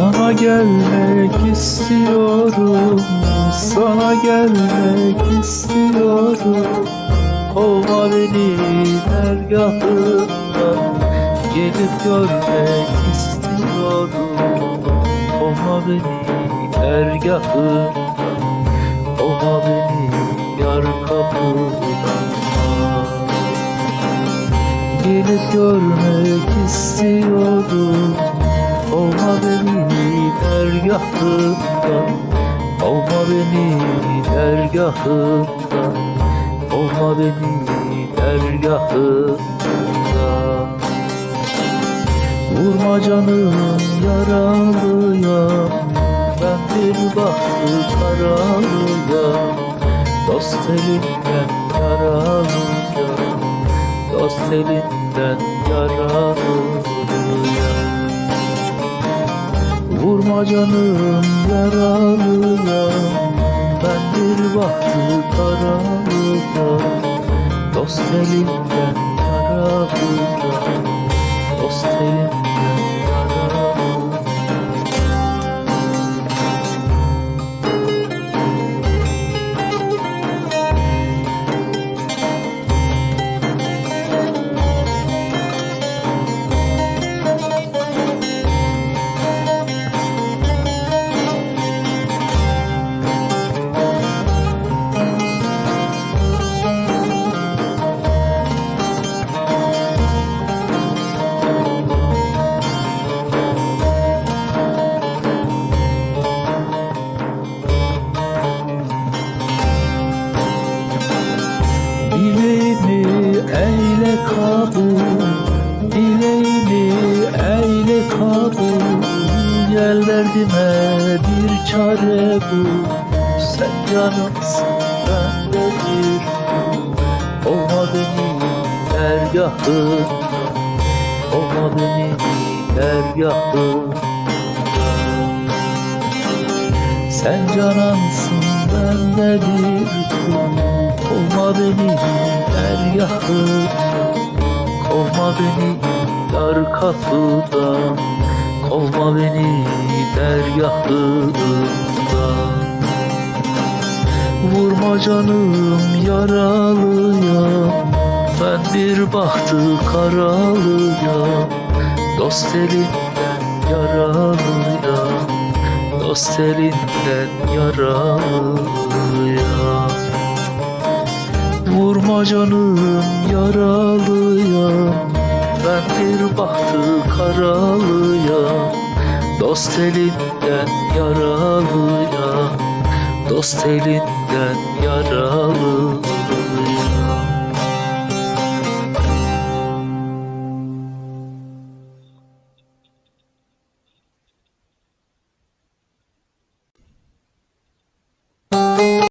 Sana gelmek istiyorum. Sana gelmek istiyorum. Kovma beni dergahından Gelip görmek istiyorum. Kovma beni dergahından Kovma beni yar kapıdan Gelip görmek istiyorum Olma beni dergahından Olma beni dergahından Olma beni dergahından. Vurma canım yaralıyam Ben bir bahtı karalıyam Dost elinden yaralıyam Dost elinden yaralıyam Vurma canım yaralıyam Ben bir bahtı karalıyam Dost elinden yaralıyam Dost elinden kabul Gel derdime bir çare bul Sen canımsın ben de bir Olma beni dergahından Olma beni dergahından Sen canansın ben de bir Kovma beni dergahı? Kovma beni dar kapıdan Kovma beni dergahından Vurma canım yaralıyam Ben bir bahtı karalıyam Dost elinden yaralıyam Dost elinden yaralıyam Vurma canım yaralıyam Ben bir bahtı karalıyam Dost elinden yaralıyam Dost elinden yaralıyam